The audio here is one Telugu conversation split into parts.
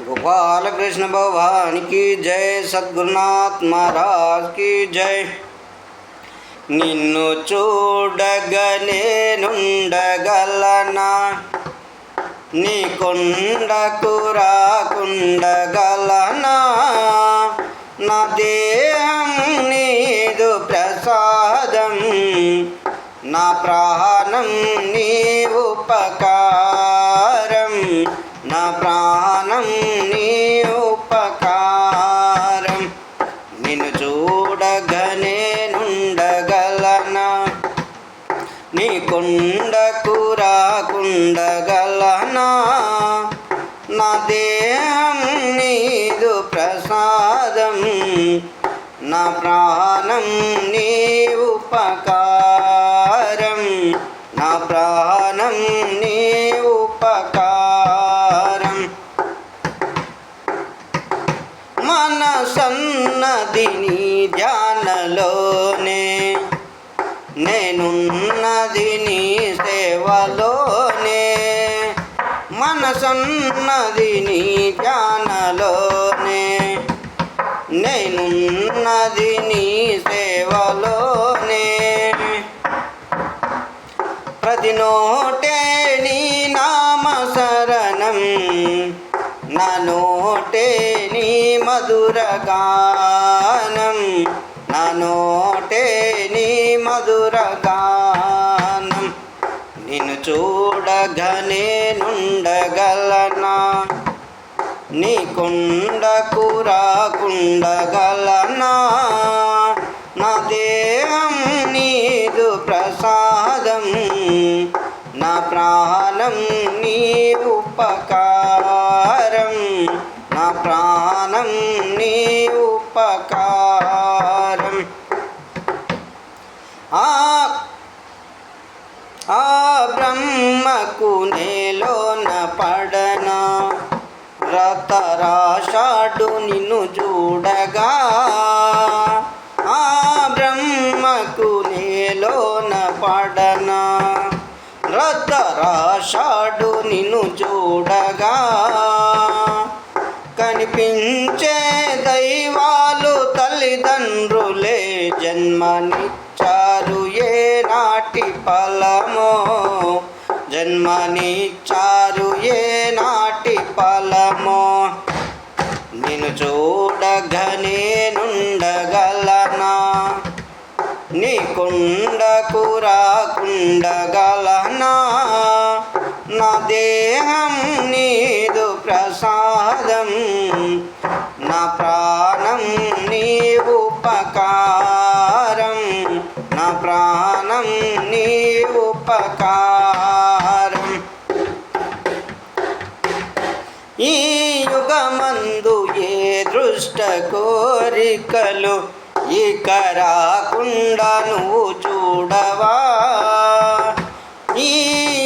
गोपाल कृष्ण भगवान की जय सद्गुरुनाथ महाराज की जय నిన్ను చూడగనేనుండగలనా నీ కొండకు రాకుండగలనా నా దేహం నీదు ప్రసాదం నా ప్రాణం నీ ఉపకారం నా ప్రాణం నా దేహం నీదు ప్రసాదం నా ప్రాణం నీ ఉపకారం నా ప్రాణం నీ ఉపకారం. మనసన్నది నీ ధ్యానలోనే నేనున్నది నీ సేవలోనే నేనున్నది నీ జానలోనే నేనున్నది నీ సేవలోనే. ప్రతి నోటే నీ నామ శరణం నా నోటే నీ మధుర గానం. నా నోటే నీ మధుర గానం నిన్ను చూడగనే నుండగలనా నీ కొండకు రాకుండగలనా? నా దేహం నీదు ప్రసాదం నా ప్రాణం నీ ఉపకారం నా ప్రాణం నీ ఉపకారం. ఆ బ్రహ్మకు నేలోన పడనా? రతరాషాడు నిన్ను చూడగా ఆ బ్రహ్మకు నేలోన పడనా? రతరాషాడు నిన్ను చూడగా కనిపించే దైవాలు తల్లిదండ్రులే జన్మనిచ్చారు ఏ నాటి ఫలమో. జన్మనిచ్చారు ఏ నాటి ఫలమో? నిన్ను చూడగనే నుండగలనా నీ కొండకు రాకుండగలనా? నా దేహం నీదు ప్రసాదం నా ప్రాణం నీ ఉపకారం నా ప్రాణం నీ ఉపకారం. ఈ యుగమందు ఏ దృష్ట కోరికలు? ఇక రాకుండా నువ్వు చూడవా? ఈ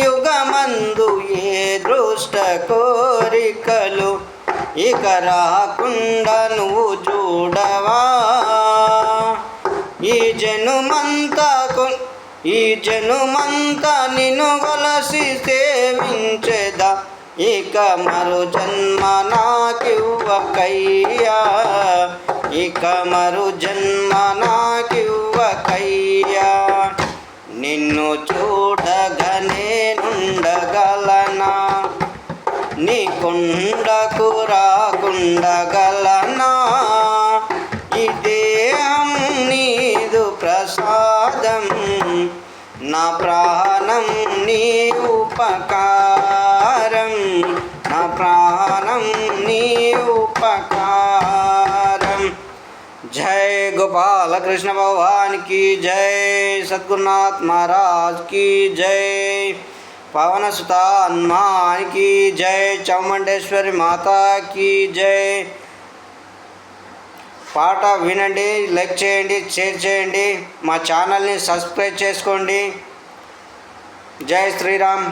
యుగమందు ఏ దృష్ట కోరికలు? ఇక రాకుండా నువ్వు చూడవా? ఈ జనుమంతా ఈ జనుమంతా నినుగా ఇక మరు జన్మ నాకివ్వకయ్యా. ఇక మరు జన్మ నాకివ్వకయ్యా. నిన్ను చూడగనే నుండగలనా నీ కుండకు రాకుండగలనా? ఇదేహం నీదు ప్రసాదం నా ప్రాణం నీ ఉపకారం. ప్రాణం నీ ఉపకారం. జై గోపాలకృష్ణ భగవానికి జై మహారాజ్ కీ జై. పవనసుత హనుమానికి జై చౌమండేశ్వరి మాతాకి జై. పాట వినండి లైక్ చేయండి షేర్ చేయండి మా ఛానల్ని సబ్స్క్రైబ్ చేసుకోండి. జై శ్రీరామ్.